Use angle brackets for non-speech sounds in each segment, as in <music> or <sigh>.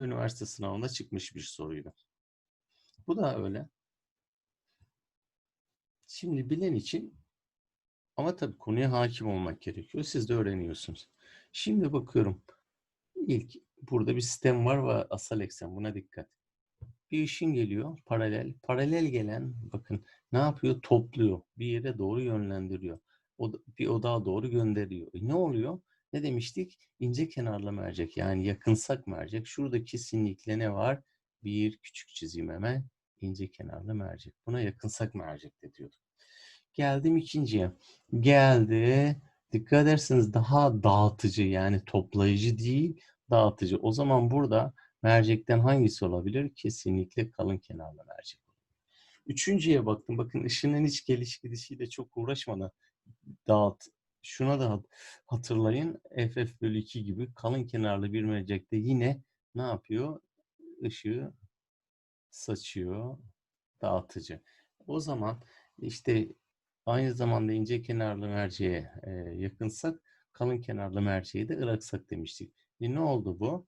üniversite sınavında çıkmış bir soruydu. Bu da öyle. Şimdi bilen için ama tabii konuya hakim olmak gerekiyor. Siz de öğreniyorsunuz. Şimdi bakıyorum. İlk burada bir sistem var ve asal eksen. Buna dikkat. Bir ışın geliyor paralel. Paralel gelen bakın ne yapıyor? Topluyor. Bir yere doğru yönlendiriyor. O, bir odağa doğru gönderiyor. E ne oluyor? Ne demiştik? İnce kenarlı mercek yani yakınsak mercek. Şurada kesinlikle ne var? Bir küçük çizeyim hemen. İnce kenarlı mercek. Buna yakınsak mercek de diyorduk. Geldim ikinciye. Geldi. Dikkat ederseniz daha dağıtıcı yani toplayıcı değil dağıtıcı. O zaman burada mercekten hangisi olabilir? Kesinlikle kalın kenarlı mercek. Üçüncüye baktım. Bakın ışının iç geliş gidişiyle çok uğraşmadan dağıt. Şuna da hatırlayın. FF bölü 2 gibi kalın kenarlı bir mercekte yine ne yapıyor? Işığı saçıyor. Dağıtıcı. O zaman işte aynı zamanda ince kenarlı merceğe e, yakınsak kalın kenarlı merceği de ıraksak demiştik. E, ne oldu bu?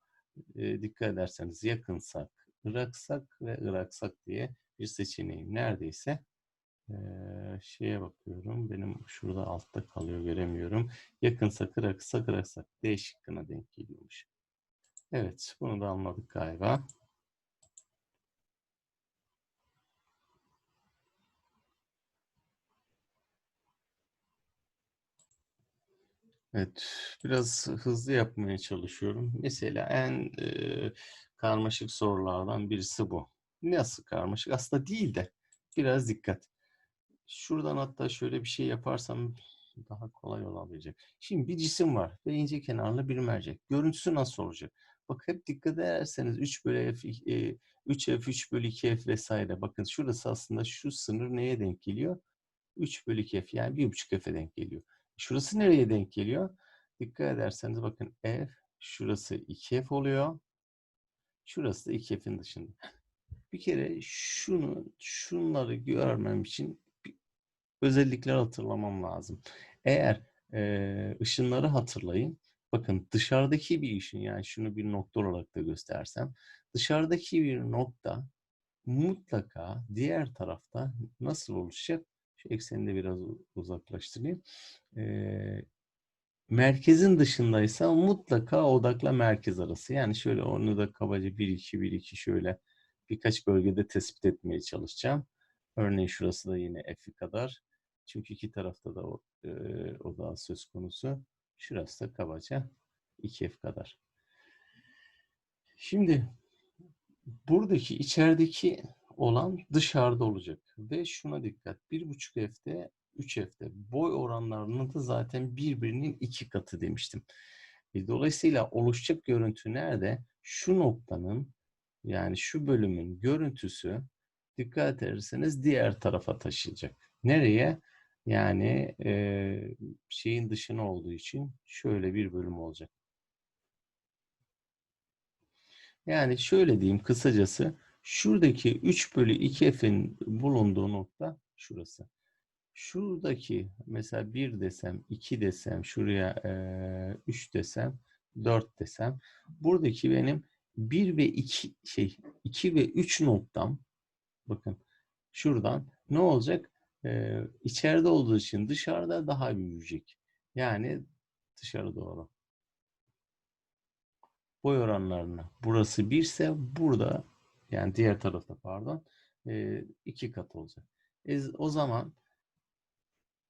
E, dikkat ederseniz yakınsak, ıraksak ve ıraksak diye bir seçeneğim neredeyse e, şeye bakıyorum. Benim şurada altta kalıyor göremiyorum. Yakınsak, ıraksak, ıraksak D şıkkına denk geliyormuş. Evet bunu da anladık galiba. Evet, biraz hızlı yapmaya çalışıyorum. Mesela en e, karmaşık sorulardan birisi bu. Nasıl karmaşık? Aslında değil de biraz dikkat. Şuradan hatta şöyle bir şey yaparsam daha kolay olabilecek. Şimdi bir cisim var ve ince kenarlı bir mercek. Görüntüsü nasıl olacak? Bak hep dikkat ederseniz 3 bölü f, e, 3f, 3 bölü 2f vesaire. Bakın şurası aslında şu sınır neye denk geliyor? 3 bölü 2f yani 1,5 f'e denk geliyor. Şurası nereye denk geliyor? Dikkat ederseniz bakın f şurası 2f oluyor. Şurası da 2f'in dışında. Bir kere şunu, şunları görmem için özellikler hatırlamam lazım. Eğer e, ışınları hatırlayın. Bakın dışarıdaki bir ışın yani şunu bir nokta olarak da göstersem dışarıdaki bir nokta mutlaka diğer tarafta nasıl oluşacak? Şu ekseni de biraz uzaklaştırayım. E, merkezin dışındaysa mutlaka odakla merkez arası. Yani şöyle onu da kabaca 1-2, 1-2 şöyle birkaç bölgede tespit etmeye çalışacağım. Örneğin şurası da yine F'i kadar. Çünkü iki tarafta da o, e, odağı söz konusu. Şurası da kabaca 2F kadar. Şimdi buradaki içerideki olan dışarıda olacak. Ve şuna dikkat. 1.5 F'de 3 F'de boy oranlarının da zaten birbirinin iki katı demiştim. E, dolayısıyla oluşacak görüntü nerede? Şu noktanın yani şu bölümün görüntüsü dikkat ederseniz diğer tarafa taşıyacak. Nereye? Yani e, şeyin dışına olduğu için şöyle bir bölüm olacak. Yani şöyle diyeyim kısacası şuradaki 3 bölü 2 f'in bulunduğu nokta şurası. Şuradaki mesela 1 desem, 2 desem, şuraya e, 3 desem, 4 desem buradaki benim 1 ve 2 şey 2 ve 3 noktam bakın şuradan ne olacak? Ee, içeride olduğu için dışarıda daha büyüyecek. Yani dışarı doğru. Boy oranlarına burası 1 ise burada yani diğer tarafta pardon e, iki kat olacak. E, o zaman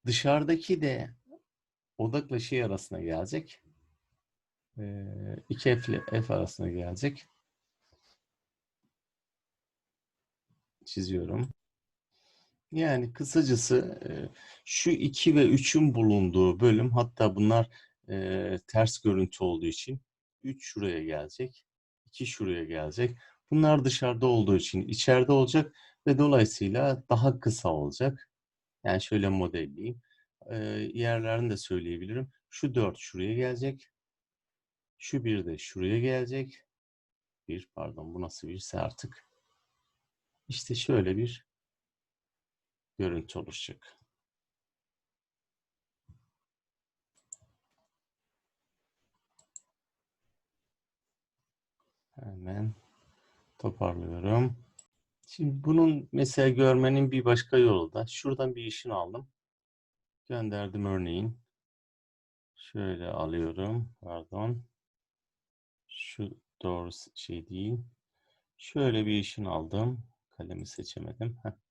dışarıdaki de odakla şey arasına gelecek. 2 F ile F arasına gelecek. Çiziyorum. Yani kısacası şu 2 ve 3'ün bulunduğu bölüm hatta bunlar ters görüntü olduğu için 3 şuraya gelecek. 2 şuraya gelecek. Bunlar dışarıda olduğu için içeride olacak ve dolayısıyla daha kısa olacak. Yani şöyle modelleyeyim. Yerlerini de söyleyebilirim. Şu 4 şuraya gelecek. Şu bir de şuraya gelecek. Bir pardon bu nasıl birse artık. İşte şöyle bir görüntü oluşacak. Hemen toparlıyorum. Şimdi bunun mesela görmenin bir başka yolu da şuradan bir işini aldım. Gönderdim örneğin. Şöyle alıyorum. Pardon. Şu doğru şey değil. Şöyle bir işini aldım. Kalemi seçemedim. Heh.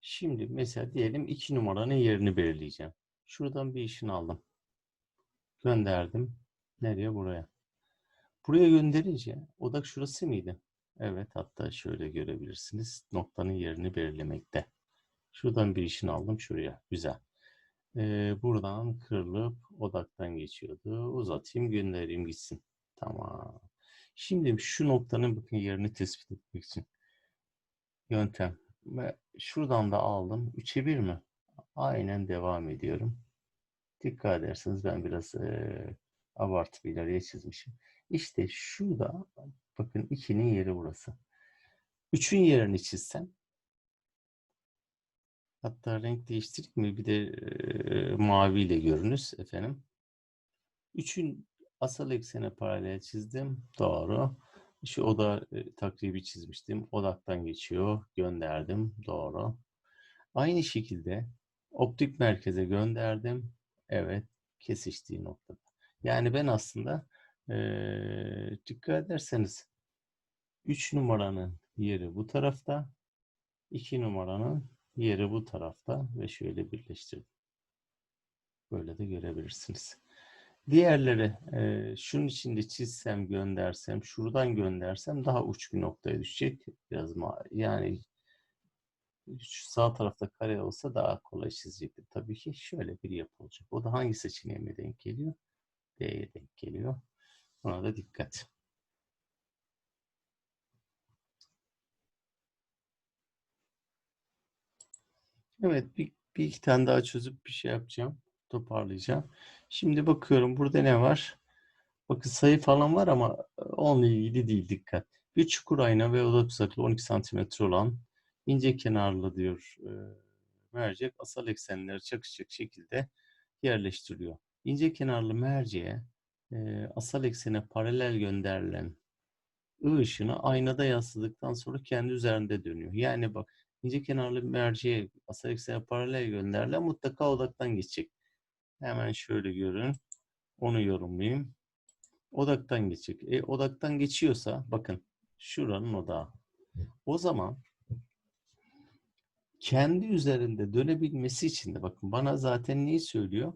Şimdi mesela diyelim iki numaranın yerini belirleyeceğim. Şuradan bir işini aldım. Gönderdim. Nereye? Buraya. Buraya gönderince odak şurası mıydı? Evet hatta şöyle görebilirsiniz. Noktanın yerini belirlemekte. Şuradan bir işini aldım şuraya. Güzel. Ee, buradan kırılıp odaktan geçiyordu. Uzatayım göndereyim gitsin. Tamam. Şimdi şu noktanın bakın yerini tespit etmek için yöntem. Ve şuradan da aldım. 3'e 1 mi? Aynen devam ediyorum. Dikkat ederseniz ben biraz e, abartı bir ileriye çizmişim. İşte şurada bakın 2'nin yeri burası. 3'ün yerini çizsem hatta renk değiştirdik mi bir de e, maviyle görünüz efendim. 3'ün asal eksene paralel çizdim. Doğru. Şu oda e, takribi çizmiştim. Odaktan geçiyor. Gönderdim. Doğru. Aynı şekilde optik merkeze gönderdim. Evet. Kesiştiği noktada. Yani ben aslında e, dikkat ederseniz 3 numaranın yeri bu tarafta. 2 numaranın yeri bu tarafta ve şöyle birleştirdim. Böyle de görebilirsiniz. Diğerleri e, şunun içinde çizsem göndersem şuradan göndersem daha uç bir noktaya düşecek. Biraz yani şu sağ tarafta kare olsa daha kolay çizecektir. Tabii ki şöyle bir yapı olacak. O da hangi seçeneğime denk geliyor? D'ye denk geliyor. Buna da dikkat. Evet bir, bir iki tane daha çözüp bir şey yapacağım. Toparlayacağım. Şimdi bakıyorum burada ne var? Bakın sayı falan var ama onunla ilgili değil dikkat. Bir çukur ayna ve oda uzaklığı 12 cm olan ince kenarlı diyor e, mercek asal eksenleri çakışacak şekilde yerleştiriliyor. İnce kenarlı merceğe e, asal eksene paralel gönderilen ı ışını aynada yansıdıktan sonra kendi üzerinde dönüyor. Yani bak ince kenarlı merceğe asal eksene paralel gönderilen mutlaka odaktan geçecek. Hemen şöyle görün. Onu yorumlayayım. Odaktan geçecek. E, odaktan geçiyorsa bakın şuranın odağı. O zaman kendi üzerinde dönebilmesi için de bakın bana zaten neyi söylüyor?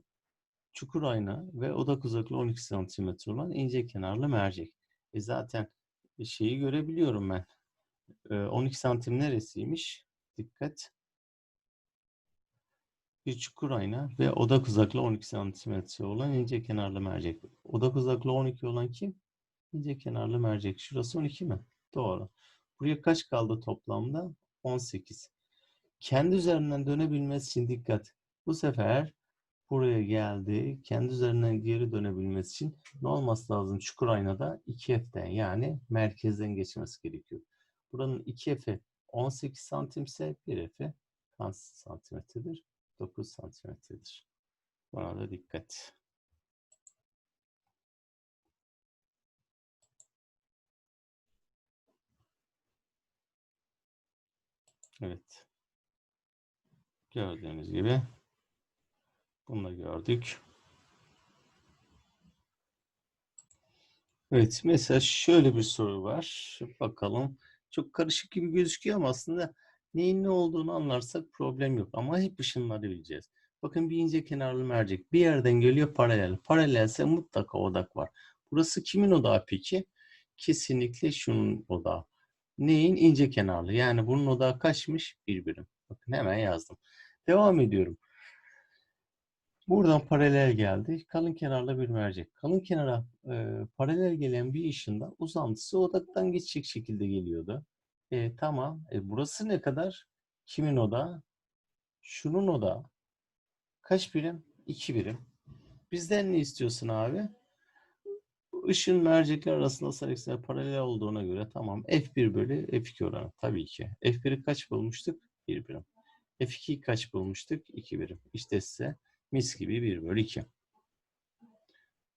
Çukur ayna ve odak uzaklığı 12 cm olan ince kenarlı mercek. E zaten şeyi görebiliyorum ben. E, 12 santim neresiymiş? Dikkat bir çukur ayna ve odak uzaklığı 12 cm olan ince kenarlı mercek. Odak uzaklığı 12 olan kim? İnce kenarlı mercek. Şurası 12 mi? Doğru. Buraya kaç kaldı toplamda? 18. Kendi üzerinden dönebilmesi için dikkat. Bu sefer buraya geldi. Kendi üzerinden geri dönebilmesi için ne olması lazım? Çukur aynada 2F'den yani merkezden geçmesi gerekiyor. Buranın 2F'i 18 santimse 1F'i kaç santimetredir? 9 santimetredir. Buna da dikkat. Evet. Gördüğünüz gibi bunu da gördük. Evet, mesela şöyle bir soru var. Bakalım. Çok karışık gibi gözüküyor ama aslında neyin ne olduğunu anlarsak problem yok. Ama hep ışınları bileceğiz. Bakın bir ince kenarlı mercek bir yerden geliyor paralel. Paralelse mutlaka odak var. Burası kimin odağı peki? Kesinlikle şunun odağı. Neyin? ince kenarlı. Yani bunun odağı kaçmış? Bir birim. Bakın hemen yazdım. Devam ediyorum. Buradan paralel geldi. Kalın kenarlı bir mercek. Kalın kenara e, paralel gelen bir ışında uzantısı odaktan geçecek şekilde geliyordu. E, tamam. E, burası ne kadar? Kimin oda? Şunun oda. Kaç birim? İki birim. Bizden ne istiyorsun abi? Işın mercekler arasında sarı paralel olduğuna göre tamam. F1 bölü F2 oranı. Tabii ki. F1'i kaç bulmuştuk? 1 birim. F2'yi kaç bulmuştuk? 2 birim. İşte size mis gibi 1 bölü 2.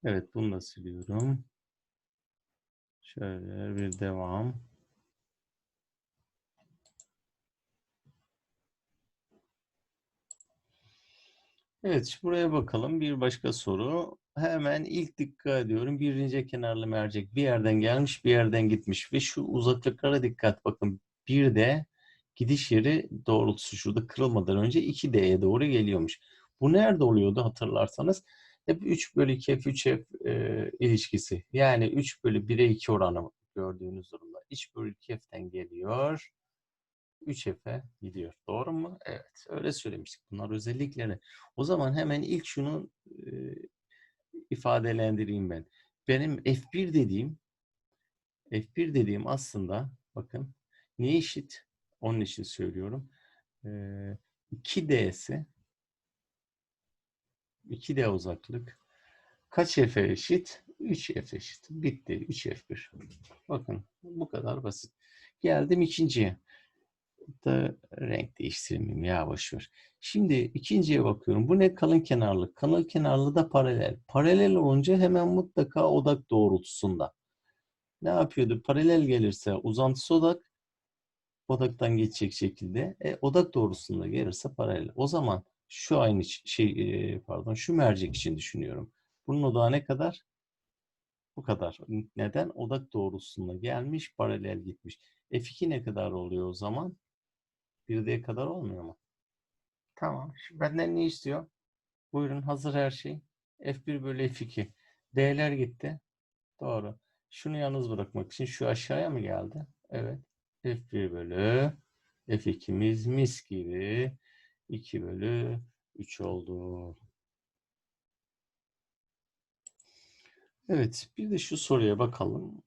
Evet bunu da siliyorum. Şöyle bir devam. Evet, buraya bakalım. Bir başka soru. Hemen ilk dikkat ediyorum. Birinci kenarlı mercek bir yerden gelmiş, bir yerden gitmiş ve şu uzaklıklara dikkat bakın. Bir de gidiş yeri doğrultusu şurada kırılmadan önce 2D'ye doğru geliyormuş. Bu nerede oluyordu hatırlarsanız? Hep 3 bölü 2 F 3 F e, ilişkisi. Yani 3 bölü 1'e 2 oranı gördüğünüz durumda. 3 bölü 2 F'den geliyor. 3 F'e gidiyor. Doğru mu? Evet. Öyle söylemiştik. Bunlar özellikleri. O zaman hemen ilk şunu e, ifadelendireyim ben. Benim F1 dediğim F1 dediğim aslında bakın ne eşit? Onun için söylüyorum. E, 2D'si 2D uzaklık kaç F eşit? 3 F eşit. Bitti. 3 F1. Bakın bu kadar basit. Geldim ikinciye da renk değiştirmeyeyim ya boşver. Şimdi ikinciye bakıyorum. Bu ne? Kalın kenarlı. Kalın kenarlı da paralel. Paralel olunca hemen mutlaka odak doğrultusunda. Ne yapıyordu? Paralel gelirse uzantısı odak odaktan geçecek şekilde. E, odak doğrultusunda gelirse paralel. O zaman şu aynı şey pardon şu mercek için düşünüyorum. Bunun odağı ne kadar? Bu kadar. Neden? Odak doğrultusunda gelmiş, paralel gitmiş. F2 ne kadar oluyor o zaman? 1D'ye kadar olmuyor mu? Tamam. Şimdi benden ne istiyor? Buyurun hazır her şey. F1 bölü F2. D'ler gitti. Doğru. Şunu yalnız bırakmak için şu aşağıya mı geldi? Evet. F1 bölü F2'miz mis gibi 2 bölü 3 oldu. Evet, bir de şu soruya bakalım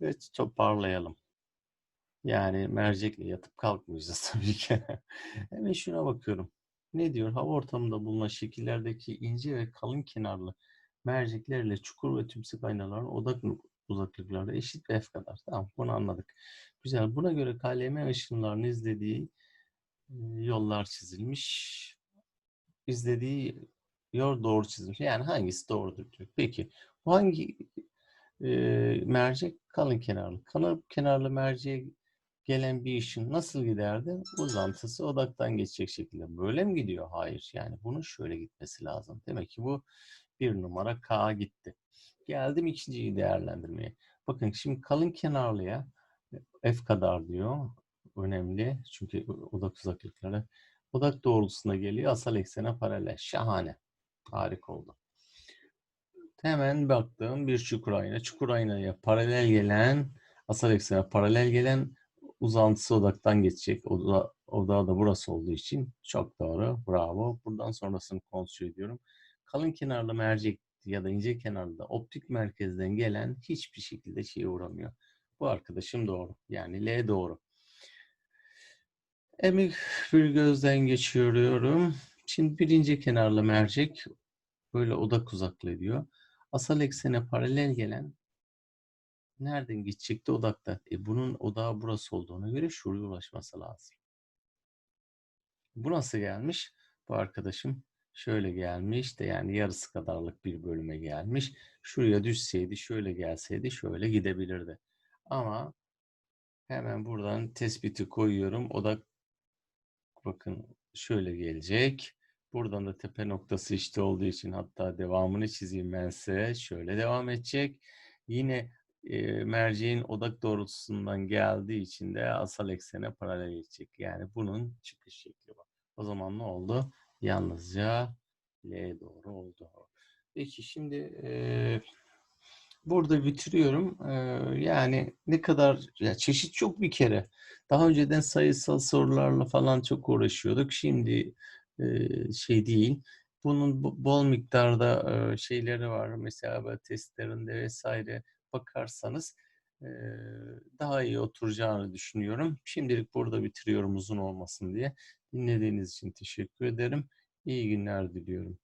ve toparlayalım. Yani mercekle yatıp kalkmayacağız <laughs> tabii ki. Hemen şuna bakıyorum. Ne diyor? Hava ortamında bulunan şekillerdeki ince ve kalın kenarlı merceklerle çukur ve tümsek aynaların odak uzaklıkları eşit ve f kadar. Tamam bunu anladık. Güzel. Buna göre KLM ışınlarını izlediği yollar çizilmiş. İzlediği yol doğru çizilmiş. Yani hangisi doğrudur diyor. Peki bu hangi e, mercek kalın kenarlı? Kalın kenarlı merceğe gelen bir işin nasıl giderdi? Uzantısı odaktan geçecek şekilde. Böyle mi gidiyor? Hayır. Yani bunun şöyle gitmesi lazım. Demek ki bu bir numara K gitti. Geldim ikinciyi değerlendirmeye. Bakın şimdi kalın kenarlıya F kadar diyor. Önemli. Çünkü odak uzaklıkları odak doğrultusuna geliyor. Asal eksene paralel. Şahane. Harika oldu. Hemen baktığım bir çukur ayna. Çukur aynaya paralel gelen asal eksene paralel gelen uzantısı odaktan geçecek. Oda, odağı da burası olduğu için çok doğru. Bravo. Buradan sonrasını kontrol ediyorum. Kalın kenarlı mercek ya da ince kenarlı da optik merkezden gelen hiçbir şekilde şeye uğramıyor. Bu arkadaşım doğru. Yani L doğru. Emik bir gözden geçiriyorum. Şimdi birinci kenarlı mercek böyle odak uzaklığı diyor. Asal eksene paralel gelen nereden gidecekti odakta? E bunun odağı burası olduğuna göre şuraya ulaşması lazım. Bu nasıl gelmiş? Bu arkadaşım şöyle gelmiş de yani yarısı kadarlık bir bölüme gelmiş. Şuraya düşseydi, şöyle gelseydi şöyle gidebilirdi. Ama hemen buradan tespiti koyuyorum. Odak bakın şöyle gelecek. Buradan da tepe noktası işte olduğu için hatta devamını çizeyim ben size. Şöyle devam edecek. Yine merceğin odak doğrultusundan geldiği için de asal eksene paralel geçecek. Yani bunun çıkış şekli var. O zaman ne oldu? Yalnızca L doğru oldu. Peki şimdi e, burada bitiriyorum. E, yani ne kadar ya çeşit çok bir kere. Daha önceden sayısal sorularla falan çok uğraşıyorduk. Şimdi e, şey değil. Bunun bol miktarda e, şeyleri var. Mesela testlerinde vesaire bakarsanız daha iyi oturacağını düşünüyorum. Şimdilik burada bitiriyorum uzun olmasın diye. Dinlediğiniz için teşekkür ederim. İyi günler diliyorum.